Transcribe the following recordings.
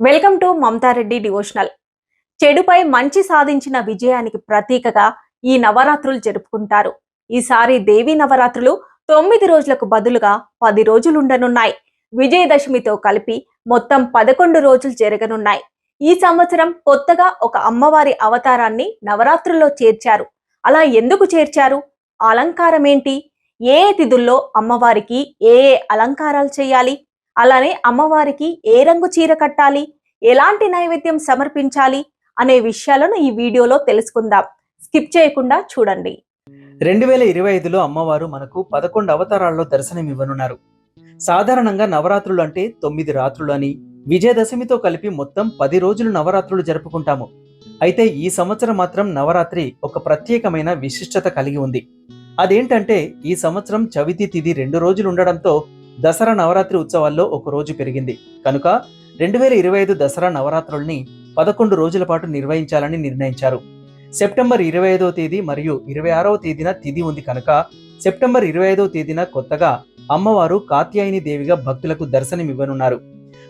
Welcome to Mamatha Reddy devotional. చెడుపై మంచి సాధించిన విజయానికి ప్రతీకగా ఈ నవరాత్రులు జరుపుకుంటారు. ఈసారి దేవీ నవరాత్రులు తొమ్మిది రోజులకు బదులుగా పది రోజులుండనున్నాయి. విజయదశమితో కలిపి మొత్తం పదకొండు రోజులు జరగనున్నాయి. ఈ సంవత్సరం కొత్తగా ఒక అమ్మవారి అవతారాన్ని నవరాత్రుల్లో చేర్చారు. అలా ఎందుకు చేర్చారు? అలంకారం ఏంటి ఏ తిథుల్లో అమ్మవారికి ఏ ఏ అలంకారాలు చేయాలి? అలానే అమ్మవారికి ఏ రంగు చీర కట్టాలి? ఎలాంటి నైవేద్యం సమర్పించాలి? అనే విషయాలను ఈ వీడియోలో తెలుసుకుందాం. స్కిప్ చేయకుండా చూడండి. రెండు వేల ఇరవై ఐదులో అమ్మవారు మనకు పదకొండు అవతారాల్లో దర్శనమివ్వనున్నారు. సాధారణంగా నవరాత్రులు అంటే తొమ్మిది రాత్రులు అని విజయదశమితో కలిపి మొత్తం పది రోజులు నవరాత్రులు జరుపుకుంటాము. అయితే ఈ సంవత్సరం మాత్రం నవరాత్రి ఒక ప్రత్యేకమైన విశిష్టత కలిగి ఉంది. అదేంటంటే ఈ సంవత్సరం చవితి తిది రెండు రోజులు ఉండడంతో దసరా నవరాత్రి ఉత్సవాల్లో ఒక రోజు పెరిగింది. కనుక రెండు వేల ఇరవై ఐదు దసరా నవరాత్రుల్ని పదకొండు రోజుల పాటు నిర్వహించాలని నిర్ణయించారు. సెప్టెంబర్ ఇరవై ఐదవ తేదీ మరియు ఇరవై ఆరవ తేదీన తిథి ఉంది కనుక సెప్టెంబర్ ఇరవై ఐదవ తేదీన కొత్తగా అమ్మవారు కాత్యాయని దేవిగా భక్తులకు దర్శనమివ్వనున్నారు.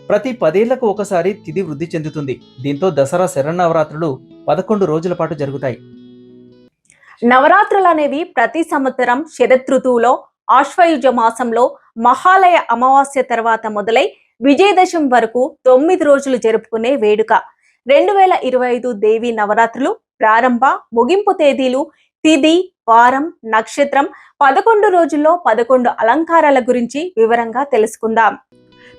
ప్రతి పదేళ్ళకు ఒకసారి తిథి వృద్ధి చెందుతుంది. దీంతో దసరా శరణవరాత్రులు పదకొండు రోజుల పాటు జరుగుతాయి. నవరాత్రులు అనేవి ప్రతి సంవత్సరం శరదృతువులో ఆశ్వయుజ మాసంలో మహాలయ అమావాస్య తర్వాత మొదలై విజయదశమి వరకు తొమ్మిది రోజులు జరుపుకునే వేడుక. రెండు వేల ఇరవై ఐదు దేవి నవరాత్రులు ప్రారంభ ముగింపు తేదీలు తిది వారం నక్షత్రం పదకొండు రోజుల్లో పదకొండు అలంకారాల గురించి వివరంగా తెలుసుకుందాం.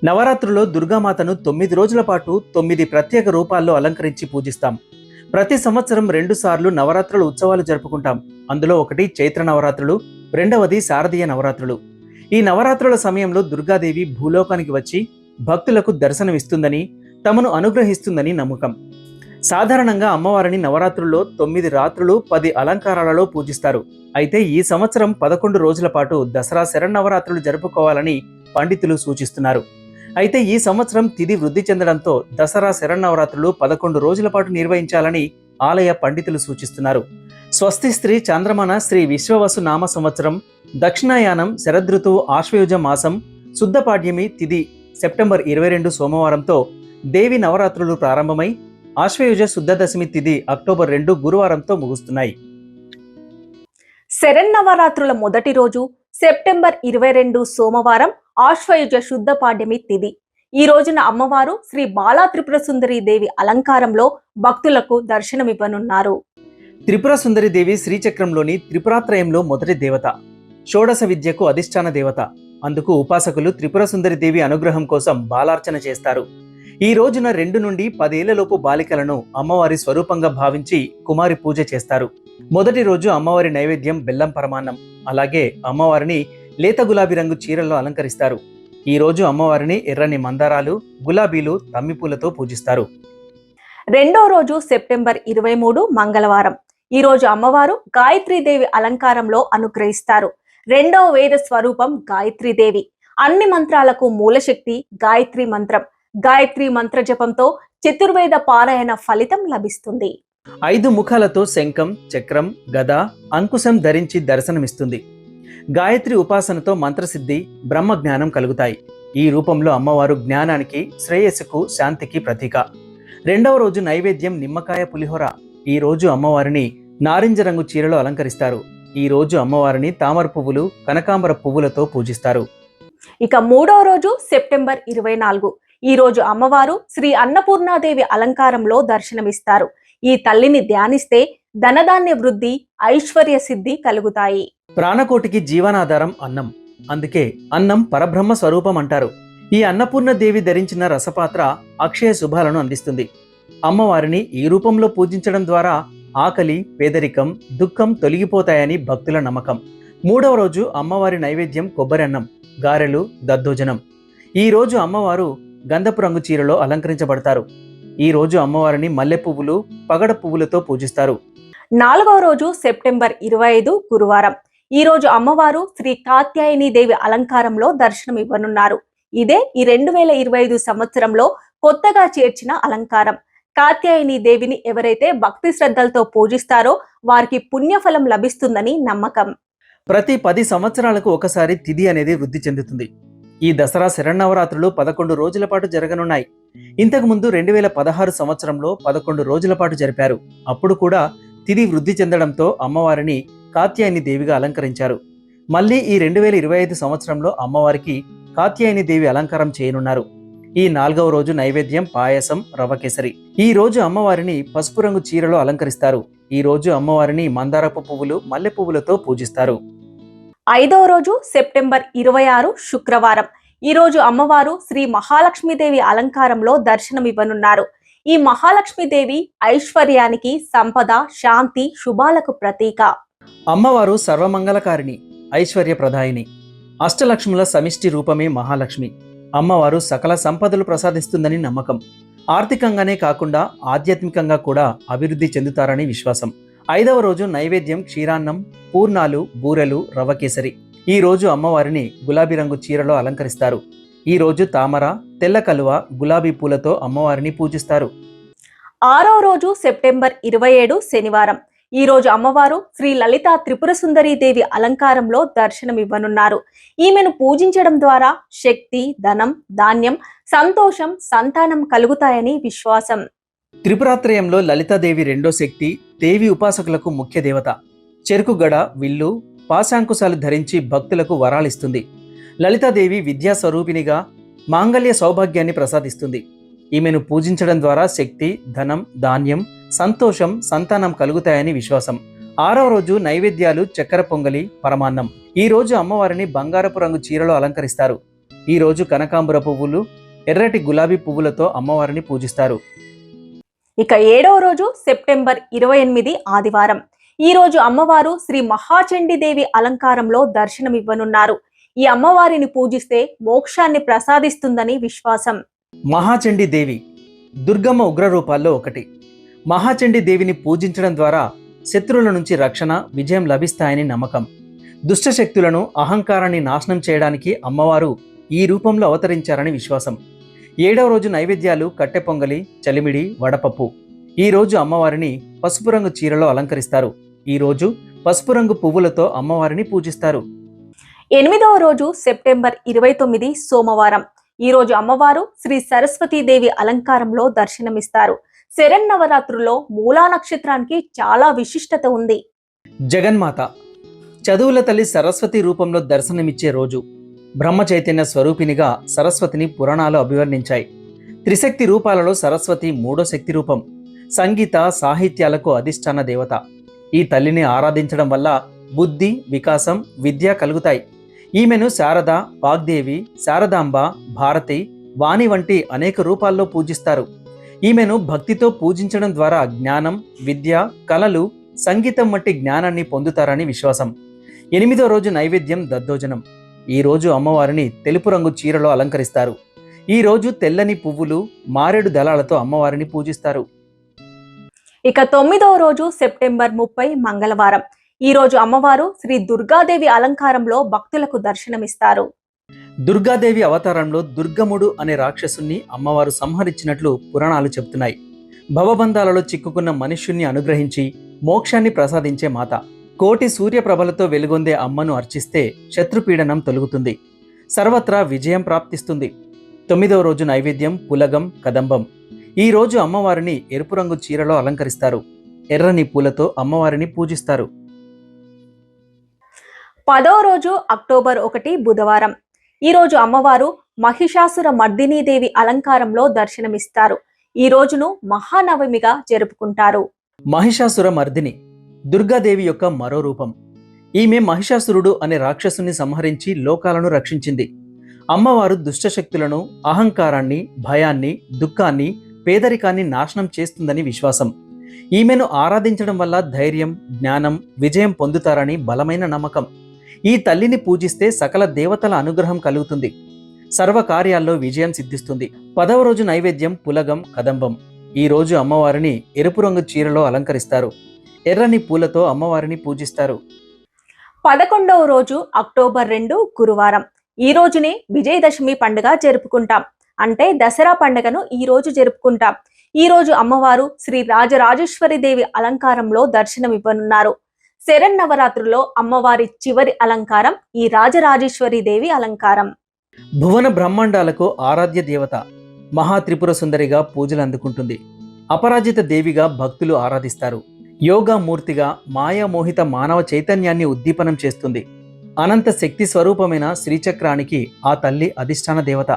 నవరాత్రుల్లో దుర్గామాతను తొమ్మిది రోజుల పాటు తొమ్మిది ప్రత్యేక రూపాల్లో అలంకరించి పూజిస్తాం. ప్రతి సంవత్సరం రెండు సార్లు నవరాత్రుల ఉత్సవాలు జరుపుకుంటాం. అందులో ఒకటి చైత్ర నవరాత్రులు రెండవది శారదీయ నవరాత్రులు. ఈ నవరాత్రుల సమయంలో దుర్గాదేవి భూలోకానికి వచ్చి భక్తులకు దర్శనమిస్తుందని తమను అనుగ్రహిస్తుందని నమ్మకం. సాధారణంగా అమ్మవారిని నవరాత్రుల్లో తొమ్మిది రాత్రులు పది అలంకారాలలో పూజిస్తారు. అయితే ఈ సంవత్సరం పదకొండు రోజుల పాటు దసరా శరణవరాత్రులు జరుపుకోవాలని పండితులు సూచిస్తున్నారు. అయితే ఈ సంవత్సరం తిది వృద్ధి చెందడంతో దసరా శరణవరాత్రులు పదకొండు రోజుల పాటు నిర్వహించాలని ఆలయ పండితులు సూచిస్తున్నారు. స్వస్తి స్త్రీ చంద్రమన శ్రీ విశ్వవసు నామ సంవత్సరం దక్షిణాయానం శరదృతువు ఆశ్వయుజ మాసం శుద్ధపాడ్యమి తిథి సెప్టెంబర్ ఇరవై రెండు సోమవారంతో దేవి నవరాత్రులు ప్రారంభమై ఆశ్వయుజ శుద్ధ దశమి తిథి అక్టోబర్ రెండు గురువారంతో ముగుస్తున్నాయి. శరన్నవరాత్రుల మొదటి రోజు సెప్టెంబర్ ఇరవై రెండు సోమవారం ఆశ్వయుజ శుద్ధ పాడ్యమి తిథి ఈ రోజున అమ్మవారు శ్రీ బాలా త్రిపుర సుందరి దేవి అలంకారంలో భక్తులకు దర్శనమివ్వనున్నారు. త్రిపుర సుందరి దేవి శ్రీచక్రంలోని త్రిపురాత్రయంలో మొదటి దేవత. షోడశ విద్యకు అధిష్టాన దేవత. అందుకు ఉపాసకులు త్రిపుర సుందరి దేవి అనుగ్రహం కోసం బాలార్చన చేస్తారు. ఈ రోజున రెండు నుండి పదేళ్ళలోపు బాలికలను అమ్మవారి స్వరూపంగా భావించి కుమారి పూజ చేస్తారు. మొదటి రోజు అమ్మవారి నైవేద్యం బెల్లం పరమాన్నం అలాగే అమ్మవారిని లేత గులాబీ రంగు చీరల్లో అలంకరిస్తారు. ఈ రోజు అమ్మవారిని ఎర్రని మందారాలు గులాబీలు తమ్మిపూలతో పూజిస్తారు. రెండో రోజు సెప్టెంబర్ ఇరవై మూడు మంగళవారం. ఈ రోజు అమ్మవారు గాయత్రీదేవి అలంకారంలో అనుగ్రహిస్తారు. రెండవ వేద స్వరూపం గాయత్రీదేవి అన్ని మంత్రాలకు మూలశక్తి గాయత్రి మంత్రం. గాయత్రి మంత్ర జపంతో చతుర్వేద పారాయణ ఫలితం లభిస్తుంది. ఐదు ముఖాలతో శంఖం చక్రం గద అంకుశం ధరించి దర్శనమిస్తుంది. గాయత్రి ఉపాసనతో మంత్రసిద్ధి బ్రహ్మ జ్ఞానం కలుగుతాయి. ఈ రూపంలో అమ్మవారు జ్ఞానానికి శ్రేయస్సుకు శాంతికి ప్రతీక. రెండవ రోజు నైవేద్యం నిమ్మకాయ పులిహోర. ఈ రోజు అమ్మవారిని నారింజ రంగు చీరలో అలంకరిస్తారు. ఈ రోజు అమ్మవారిని తామర పువ్వులు కనకాంబర పువ్వులతో పూజిస్తారు. ఇక మూడవ రోజు సెప్టెంబర్ ఇరవై నాలుగు. ఈ రోజు అమ్మవారు శ్రీ అన్నపూర్ణాదేవి అలంకారంలో దర్శనమిస్తారు. ఈ తల్లిని ధ్యానిస్తే ధనధాన్య వృద్ధి ఐశ్వర్య సిద్ధి కలుగుతాయి. ప్రాణకోటికి జీవనాధారం అన్నం. అందుకే అన్నం పరబ్రహ్మ స్వరూపం అంటారు. ఈ అన్నపూర్ణ దేవి ధరించిన రసపాత్ర అక్షయ శుభాలను అందిస్తుంది. అమ్మవారిని ఈ రూపంలో పూజించడం ద్వారా ఆకలి పేదరికం దుఃఖం తొలగిపోతాయని భక్తుల నమ్మకం. మూడవ రోజు అమ్మవారి నైవేద్యం కొబ్బరి అన్నం గారెలు దద్దోజనం. ఈ రోజు అమ్మవారు గంధపు రంగు చీరలో అలంకరించబడతారు. ఈ రోజు అమ్మవారిని మల్లె పువ్వులు పగడ పువ్వులతో పూజిస్తారు. నాలుగవ రోజు సెప్టెంబర్ ఇరవై ఐదు గురువారం. ఈ రోజు అమ్మవారు శ్రీ కాత్యాయని దేవి అలంకారంలో దర్శనం ఇవ్వనున్నారు ఇదే ఈ రెండు వేల ఇరవై ఐదు సంవత్సరంలో కొత్తగా చేర్చిన అలంకారం. కాత్యాయని దేవిని ఎవరైతే భక్తి శ్రద్ధలతో పూజిస్తారో వారికి పుణ్యఫలం లభిస్తుందని నమ్మకం. ప్రతి పది సంవత్సరాలకు ఒకసారి తిథి అనేది వృద్ధి చెందుతుంది. ఈ దసరా శరన్నవరాత్రులు పదకొండు రోజుల పాటు జరగనున్నాయి. ఇంతకు ముందు రెండు వేల పదహారు సంవత్సరంలో పదకొండు రోజుల పాటు జరిపారు. అప్పుడు కూడా తిది వృద్ధి చెందడంతో అమ్మవారిని కాత్యాయని దేవిగా అలంకరించారు. మళ్ళీ ఈ రెండు వేల ఇరవై ఐదు సంవత్సరంలో అమ్మవారికి కాత్యాయని దేవి అలంకారం చేయనున్నారు. ఈ నాలుగవ రోజు నైవేద్యం పాయసం రవ కేసరి. ఈ రోజు అమ్మవారిని పసుపు రంగు చీరలో అలంకరిస్తారు. ఈ రోజు అమ్మవారిని మందారపు పువ్వులు మల్లె పువ్వులతో పూజిస్తారు. ఐదవ రోజు సెప్టెంబర్ ఇరవై ఆరు శుక్రవారం. ఈ రోజు అమ్మవారు శ్రీ మహాలక్ష్మీదేవి అలంకారంలో దర్శనమివ్వనున్నారు ఈ మహాలక్ష్మీదేవి ఐశ్వర్యానికి సంపద శాంతి శుభాలకు ప్రతీక. అమ్మవారు సర్వమంగళకారిణి ఐశ్వర్య ప్రదాయిని అష్టలక్ష్ముల సమిష్టి రూపమే మహాలక్ష్మి. అమ్మవారు సకల సంపదలు ప్రసాదిస్తుందని నమ్మకం. ఆర్థికంగానే కాకుండా ఆధ్యాత్మికంగా కూడా అభివృద్ధి చెందుతారని విశ్వాసం. ఐదవ రోజు నైవేద్యం క్షీరాన్నం పూర్ణాలు బూరెలు రవ కేసరి. ఈ రోజు అమ్మవారిని గులాబీ రంగు చీరలో అలంకరిస్తారు. ఈ రోజు తామర తెల్ల కలువ గులాబీ పూలతో అమ్మవారిని పూజిస్తారు. ఆరో రోజు సెప్టెంబర్ ఇరవై ఏడు శనివారం. ఈ రోజు అమ్మవారు శ్రీ లలిత త్రిపుర సుందరీ దేవి అలంకారంలో దర్శనమివ్వనున్నారు ఈమెను పూజించడం ద్వారా శక్తి ధనం ధాన్యం సంతోషం సంతానం కలుగుతాయని విశ్వాసం. త్రిపురాత్రయంలో లలితాదేవి రెండో శక్తి దేవి ఉపాసకులకు ముఖ్య దేవత. చెరుకుగడ విల్లు పాశాంకుశాలు ధరించి భక్తులకు వరాలిస్తుంది. లలితాదేవి విద్యా స్వరూపినిగా మాంగళ్య సౌభాగ్యాన్ని ప్రసాదిస్తుంది. ఈమెను పూజించడం ద్వారా శక్తి ధనం ధాన్యం సంతోషం సంతానం కలుగుతాయని విశ్వాసం. ఆరవ రోజు నైవేద్యాలు చక్కెర పొంగలి పరమాన్నం. ఈ రోజు అమ్మవారిని బంగారపు రంగు చీరలో అలంకరిస్తారు. ఈ రోజు కనకాంబర పువ్వులు ఎర్రటి గులాబీ పువ్వులతో అమ్మవారిని పూజిస్తారు. ఇక ఏడవ రోజు సెప్టెంబర్ ఇరవై ఎనిమిది ఆదివారం. ఈ రోజు అమ్మవారు శ్రీ మహాచండీ దేవి అలంకారంలో దర్శనమివ్వనున్నారు. ఈ అమ్మవారిని పూజిస్తే మోక్షాన్ని ప్రసాదిస్తుందని విశ్వాసం. మహాచండీ దేవి దుర్గమ్మ ఉగ్రరూపాల్లో ఒకటి. మహాచండీ దేవిని పూజించడం ద్వారా శత్రువుల నుంచి రక్షణ విజయం లభిస్తాయని నమ్మకం. దుష్ట శక్తులను అహంకారాన్ని నాశనం చేయడానికి అమ్మవారు ఈ రూపంలో అవతరించారని విశ్వాసం. ఏడవ రోజు నైవేద్యాలు కట్టె పొంగలి చలిమిడి వడపప్పు. ఈ రోజు అమ్మవారిని పసుపు రంగు చీరలో అలంకరిస్తారు. ఈ రోజు పసుపు రంగు పువ్వులతో అమ్మవారిని పూజిస్తారు. ఎనిమిదవ రోజు సెప్టెంబర్ ఇరవై తొమ్మిది సోమవారం. ఈ రోజు అమ్మవారు శ్రీ సరస్వతీదేవి అలంకారంలో దర్శనమిస్తారు. శరన్నవరాత్రుల్లో మూలా నక్షత్రానికి చాలా విశిష్టత ఉంది. జగన్మాత చదువుల తల్లి సరస్వతి రూపంలో దర్శనమిచ్చే రోజు బ్రహ్మ చైతన్య స్వరూపినిగా సరస్వతిని పురాణాలు అభివర్ణించాయి. త్రిశక్తి రూపాలలో సరస్వతి మూడో శక్తి రూపం సంగీత సాహిత్యాలకు అధిష్టాన దేవత. ఈ తల్లిని ఆరాధించడం వల్ల బుద్ధి వికాసం విద్య కలుగుతాయి. ఈమెను శారద వాగ్దేవి శారదాంబ భారతి వాణి వంటి అనేక రూపాల్లో పూజిస్తారు. ఈమెను భక్తితో పూజించడం ద్వారా జ్ఞానం విద్య కళలు సంగీతం వంటి జ్ఞానాన్ని పొందుతారని విశ్వాసం. ఎనిమిదో రోజు నైవేద్యం దద్దోజనం. ఈ రోజు అమ్మవారిని తెలుపు రంగు చీరలో అలంకరిస్తారు. ఈ రోజు తెల్లని పువ్వులు మారేడు దళాలతో అమ్మవారిని పూజిస్తారు. ఇక తొమ్మిదవ రోజు సెప్టెంబర్ ముప్పై మంగళవారం. ఈ రోజు అమ్మవారు శ్రీ దుర్గాదేవి అలంకారంలో భక్తులకు దర్శనమిస్తారు. దుర్గాదేవి అవతారంలో దుర్గముడు అనే రాక్షసుని అమ్మవారు సంహరించినట్లు పురాణాలు చెబుతున్నాయి భవబంధాలలో చిక్కుకున్న మనుష్యుణ్ణి అనుగ్రహించి మోక్షాన్ని ప్రసాదించే మాత. కోటి సూర్యప్రభలతో వెలుగొందే అమ్మను అర్చిస్తే శత్రుపీడనం తొలుగుతుంది. సర్వత్రా విజయం ప్రాప్తిస్తుంది. తొమ్మిదవ రోజు నైవేద్యం పులగం కదంబం. ఈ రోజు అమ్మవారిని ఎరుపు రంగు చీరలో అలంకరిస్తారు. ఎర్రని పూలతో అమ్మవారిని పూజిస్తారు. పదో రోజు అక్టోబర్ ఒకటి బుధవారం. ఈ రోజు అమ్మవారు మహిషాసుర మర్దినీదేవి అలంకారంలో దర్శనమిస్తారు. ఈ రోజును మహానవమిగా జరుపుకుంటారు. మహిషాసుర మర్దిని దుర్గాదేవి యొక్క మరో రూపం. ఈమె మహిషాసురుడు అనే రాక్షసుని సంహరించి లోకాలను రక్షించింది. అమ్మవారు దుష్టశక్తులను అహంకారాన్ని భయాన్ని దుఃఖాన్ని పేదరికాన్ని నాశనం చేస్తుందని విశ్వాసం. ఈమెను ఆరాధించడం వల్ల ధైర్యం జ్ఞానం విజయం పొందుతారని బలమైన నమ్మకం. ఈ తల్లిని పూజిస్తే సకల దేవతల అనుగ్రహం కలుగుతుంది. సర్వకార్యాల్లో విజయం సిద్ధిస్తుంది. పదవ రోజు నైవేద్యం పులగం కదంబం. ఈ రోజు అమ్మవారిని ఎరుపు రంగు చీరలో అలంకరిస్తారు. ఎర్రని పూలతో అమ్మవారిని పూజిస్తారు. పదకొండవ రోజు అక్టోబర్ రెండు గురువారం. ఈ రోజునే విజయదశమి పండుగ జరుపుకుంటాం. అంటే దసరా పండుగను ఈ రోజు జరుపుకుంటాం. ఈ రోజు అమ్మవారు శ్రీ రాజరాజేశ్వరి దేవి అలంకారంలో దర్శనమివ్వనున్నారు. శరన్నవరాత్రులో అమ్మవారి చివరి అలంకారం ఈ రాజరాజేశ్వరి దేవి అలంకారం. భువన బ్రహ్మాండాలకు ఆరాధ్య దేవత మహాత్రిపుర సుందరిగా పూజలు అందుకుంటుంది. అపరాజిత దేవిగా భక్తులు ఆరాధిస్తారు. యోగా మూర్తిగా మాయామోహిత మానవ చైతన్యాన్ని ఉద్దీపనం చేస్తుంది. అనంత శక్తి స్వరూపమైన శ్రీచక్రానికి ఆ తల్లి అధిష్టాన దేవత.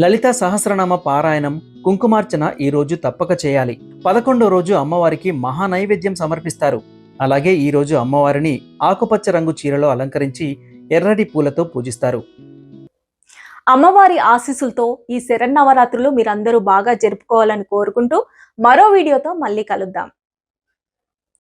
లలిత సహస్రనామ పారాయణం కుంకుమార్చన ఈ రోజు తప్పక చేయాలి. పదకొండో రోజు అమ్మవారికి మహా నైవేద్యం సమర్పిస్తారు. అలాగే ఈ రోజు అమ్మవారిని ఆకుపచ్చ రంగు చీరలో అలంకరించి ఎర్రటి పూలతో పూజిస్తారు. అమ్మవారి ఆశీస్సులతో ఈ శరన్నవరాత్రులు మీరందరూ బాగా జరుపుకోవాలని కోరుకుంటూ మరో వీడియోతో మళ్ళీ కలుద్దాం.